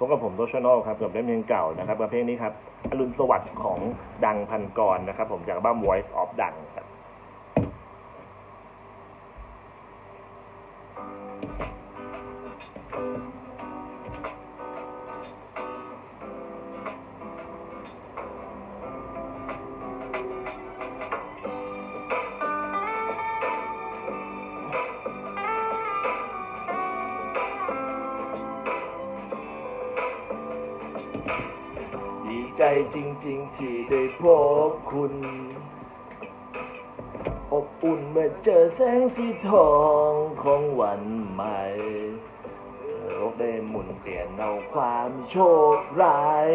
พบกับผมโตชโนลครับกับเล่มเพลงเก่านะครับกับเพลงนี้ครับอรุณสวัสดิ์ของดังพันกรนะครับ ผมจากบ้าม Voice of ดังครับ จจริง ๆ ที่ได้พบคุณ อบอุ่นเมื่อเจอแสงสีทองของวันใหม่โลกได้หมุนเปลี่ยนเอาความโชคร้าย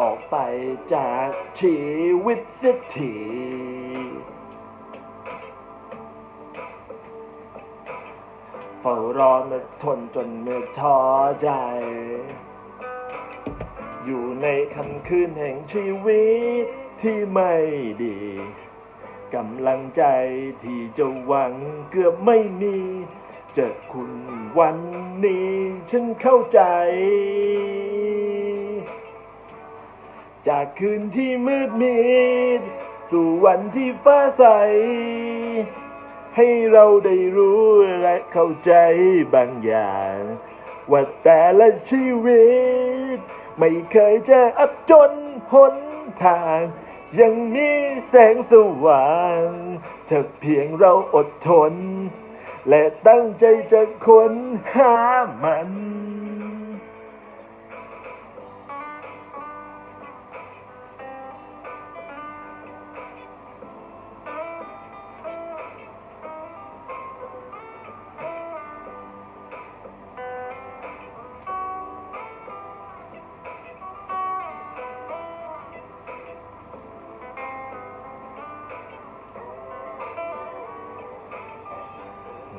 ออกไปจากชีวิตเสียทีเฝ้ารอเมื่อทนจนเมื่อท้อใจ อยู่ในคำคืนแห่งชีวิตที่ไม่ดีกำลังใจที่จะหวังเกือบไม่มี เจอคุณวันนี้ ฉันเข้าใจ จากคืนที่มืดมิด สู่วันที่ฟ้าใส ให้เราได้รู้และเข้าใจบางอย่าง ว่าแต่ละชีวิต ไม่เคยจะอับจนหนทาง ยังมีแสงสว่างถ้าเพียงเราอดทน และตั้งใจจะค้นหามัน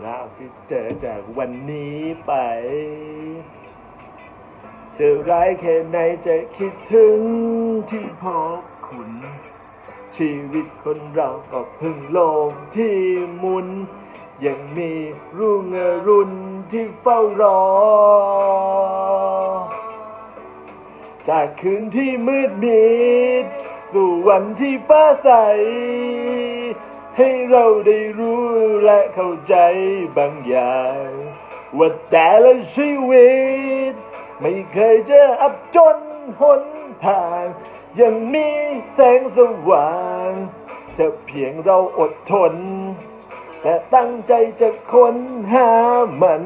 ราที่เจอจากวันนี้ไป จะร้ายแค่ไหนจะคิดถึงที่พบคุณ ชีวิตคนเราก็พึ่งโลกที่หมุน ยังมีรุ่งอรุณที่เฝ้ารอ จากคืนที่มืดมิดสู่วันที่ฟ้าใส ให้เราได้รู้และเข้าใจบางอย่าง ว่าแต่ละชีวิต ไม่เคยจะอับจนหนทางยังมีแสงสว่างถ้าเพียงเราอดทน แต่ตั้งใจจะค้นหามัน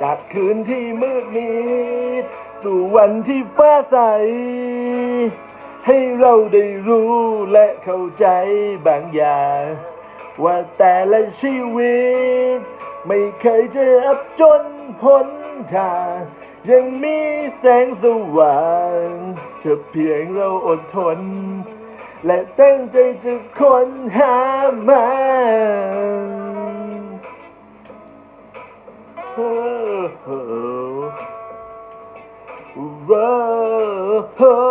จากคืนที่มืดมิดสู่วันที่ฟ้าใส ให้เราได้รู้และเข้าใจบางอย่าง ว่าแต่ละชีวิต ไม่เคยจะอับจนพ้นทาง ยังมีแสงสว่างจะเพียงเราอดทน และตั้งใจจะค้นหามันฮ้อเฮ้